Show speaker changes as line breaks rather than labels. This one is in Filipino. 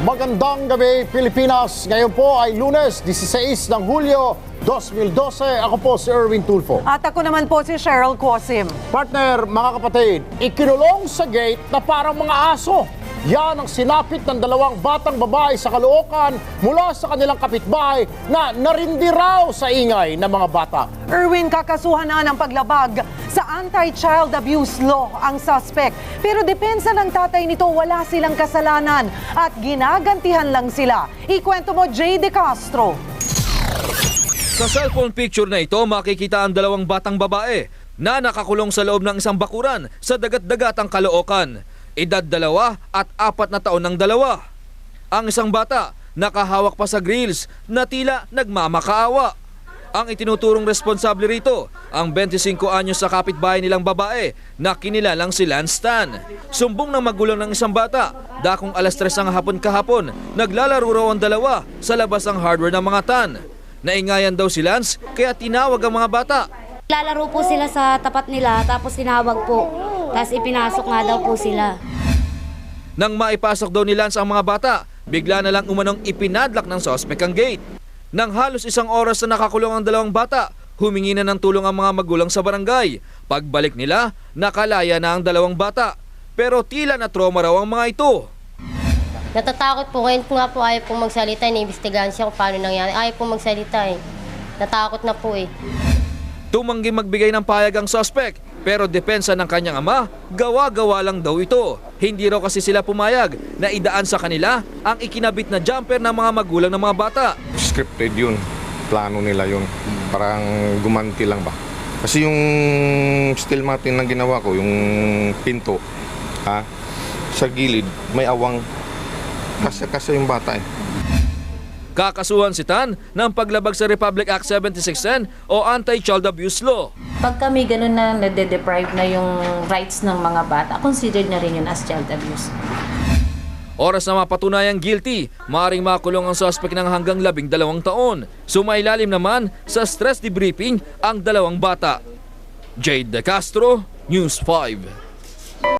Magandang gabi Pilipinas. Ngayon po ay lunes 16 ng Hulyo 2012. Ako po si Erwin Tulfo.
At ako naman po si Cheryl Cosim.
Partner, mga kapatid, ikinulong sa gate na parang mga aso. Yan ang sinapit ng dalawang batang babae sa Caloocan mula sa kanilang kapitbahay na narindi raw sa ingay ng mga bata.
Erwin kakasuhan na ng paglabag sa anti-child abuse law ang suspect. Pero depensa ng tatay nito wala silang kasalanan at ginagantihan lang sila. Ikwento mo Jay De Castro.
Sa cellphone picture na ito, makikita ang dalawang batang babae na nakakulong sa loob ng isang bakuran sa dagat-dagatang Caloocan. Edad dalawa at apat na taon ng dalawa. Ang isang bata nakahawak pa sa grills na tila nagmamakaawa. Ang itinuturong responsable rito, ang 25 anyos sa kapitbahay nilang babae na kinilalang si Lance Tan. Sumbong ng magulang ng isang bata, dakong alas 3 ng hapon kahapon, naglalaro raw ang dalawa sa labas ng hardware ng mga Tan. Naingayan daw si Lance kaya tinawag ang mga bata.
Lalaro po sila sa tapat nila, tapos tinawag po. Tapos ipinasok nga daw po sila.
Nang maipasok daw ni Lance ang mga bata, bigla na lang umanong ipinadlak ng sospek ang gate. Nang halos isang oras na nakakulong ang dalawang bata, humingi na ng tulong ang mga magulang sa barangay. Pagbalik nila, nakalaya na ang dalawang bata. Pero tila na trauma raw ang mga ito.
Natatakot po. Ngayon po nga po ayaw pong magsalita. Iniimbestigahan siya kung paano nangyari. Ayaw pong magsalita eh. Natakot na po eh.
Tumanggi magbigay ng payag ang sospek, pero depensa ng kanyang ama, gawa-gawa lang daw ito. Hindi raw kasi sila pumayag na idaan sa kanila ang ikinabit na jumper ng mga magulang ng mga bata.
scripted yun. Plano nila yun. Parang gumanti lang ba. Kasi yung steel matin na ginawa ko, yung pinto, ha, sa gilid, may awang. Kasi kasi yung bata eh.
Kakasuhan si Tan ng paglabag sa Republic Act 7610 o Anti-Child Abuse Law.
Pag kami ganun na nade-deprive na yung rights ng mga bata, considered na rin yun as child abuse.
Oras na mapatunayang guilty, maaaring makulong ang suspect ng hanggang labing dalawang taon. Sumailalim naman sa stress debriefing ang dalawang bata. Jade De Castro, News 5.